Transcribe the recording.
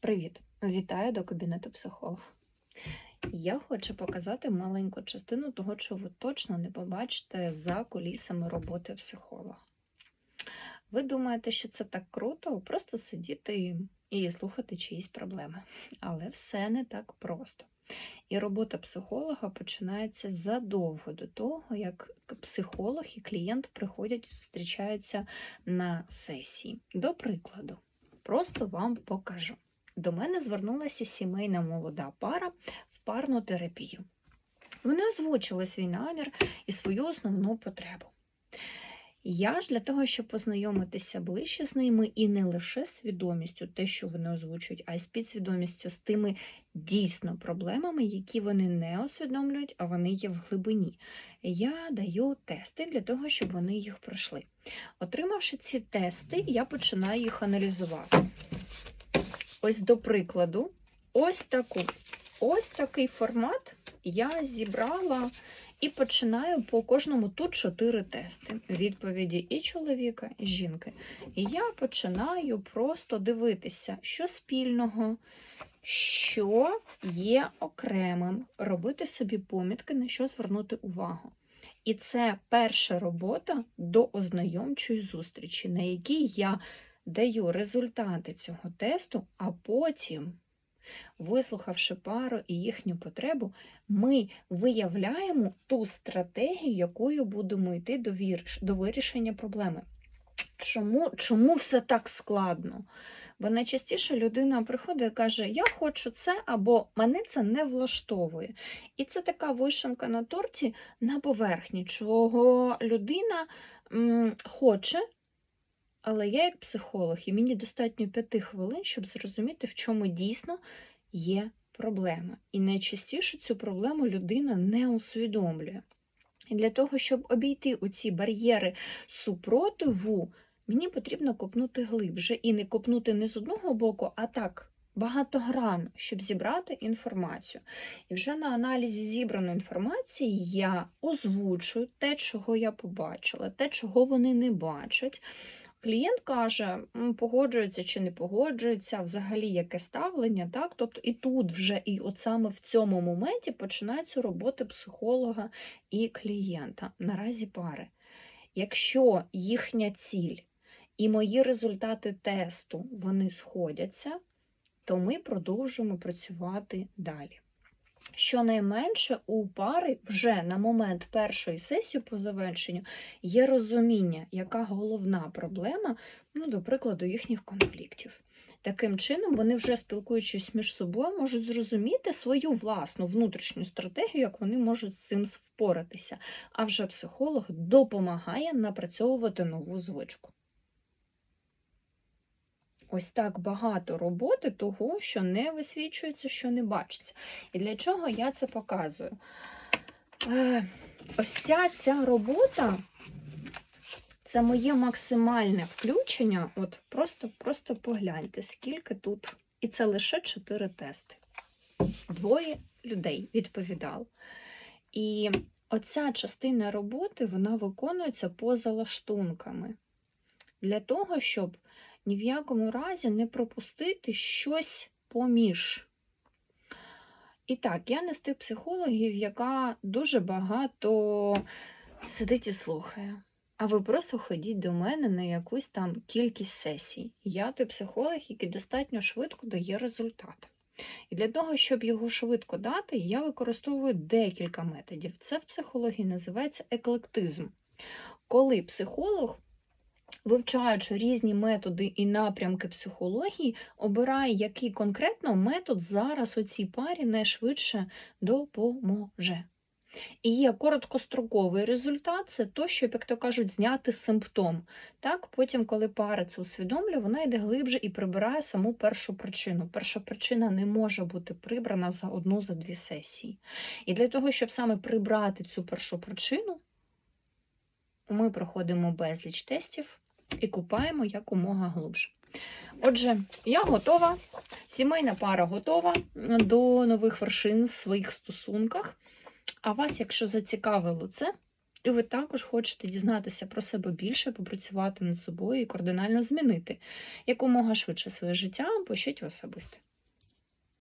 Привіт! Вітаю до кабінету психолога. Я хочу показати маленьку частину того, що ви точно не побачите за кулісами роботи психолога. Ви думаєте, що це так круто, просто сидіти і слухати чиїсь проблеми. Але все не так просто. І робота психолога починається задовго до того, як психолог і клієнт приходять і зустрічаються на сесії. До прикладу, просто вам покажу. До мене звернулася сімейна молода пара в парну терапію. Вони озвучили свій намір і свою основну потребу. Я ж для того, щоб познайомитися ближче з ними і не лише свідомістю, те, що вони озвучують, а й з підсвідомістю з тими дійсно проблемами, які вони не усвідомлюють, а вони є в глибині. Я даю тести для того, щоб вони їх пройшли. Отримавши ці тести, я починаю їх аналізувати. Ось до прикладу, ось таку, ось такий формат я зібрала і починаю по кожному тут чотири тести. Відповіді і чоловіка, і жінки. І я починаю просто дивитися, що спільного, що є окремим, робити собі помітки, на що звернути увагу. І це перша робота до ознайомчої зустрічі, на якій я даю результати цього тесту, а потім, вислухавши пару і їхню потребу, ми виявляємо ту стратегію, якою будемо йти до, до вирішення проблеми. Чому, Чому все так складно? Бо найчастіше людина приходить і каже, я хочу це, або мене це не влаштовує. І це така вишенка на торті на поверхні, чого людина м, хоче, але я як психолог, і мені достатньо п'яти хвилин, щоб зрозуміти, в чому дійсно є проблема. І найчастіше цю проблему людина не усвідомлює. І для того, щоб обійти оці бар'єри супротиву, мені потрібно копнути глибше. І не копнути не з одного боку, а так. Багатогранно, щоб зібрати інформацію. І вже на аналізі зібраної інформації я озвучую те, чого я побачила, те, чого вони не бачать. Клієнт каже, погоджується чи не погоджується, взагалі яке ставлення. так? Тобто і тут вже, і от саме в цьому моменті починається робота психолога і клієнта, наразі пари. Якщо їхня ціль і мої результати тесту вони сходяться, то ми продовжуємо працювати далі. Щонайменше у пари вже на момент першої сесії по завершенню є розуміння, яка головна проблема, ну, до прикладу, їхніх конфліктів. Таким чином, вони вже спілкуючись між собою, можуть зрозуміти свою власну внутрішню стратегію, як вони можуть з цим впоратися. А вже психолог допомагає напрацьовувати нову звичку. Ось так багато роботи того, що не висвічується, що не бачиться. І для чого я це показую? Е, ось вся ця робота це моє максимальне включення. От Просто просто погляньте, скільки тут. І це лише чотири тести. Двоє людей відповідало. І оця частина роботи вона виконується поза лаштунками. Для того, щоб ні в якому разі не пропустити щось поміж. І так, я не з тих психологів, яка дуже багато сидить і слухає. А ви просто ходіть до мене на якусь там кількість сесій. Я той психолог, який достатньо швидко дає результат. І для того, щоб його швидко дати, я використовую декілька методів. Це в психології називається еклектизм. Коли психолог вивчаючи різні методи і напрямки психології, обирає, який конкретно метод зараз у цій парі найшвидше допоможе. І є короткостроковий результат це то, щоб, як то кажуть, зняти симптом. Так, Потім, коли пара це усвідомлює, вона йде глибше і прибирає саму першу причину. Перша причина не може бути прибрана за одну за дві сесії. І для того, щоб саме прибрати цю першу причину, ми проходимо безліч тестів і купаємо якомога глибше. Отже, я готова, сімейна пара готова до нових вершин в своїх стосунках. А вас, якщо зацікавило це, і ви також хочете дізнатися про себе більше, попрацювати над собою і кардинально змінити якомога швидше своє життя, пишіть особисто.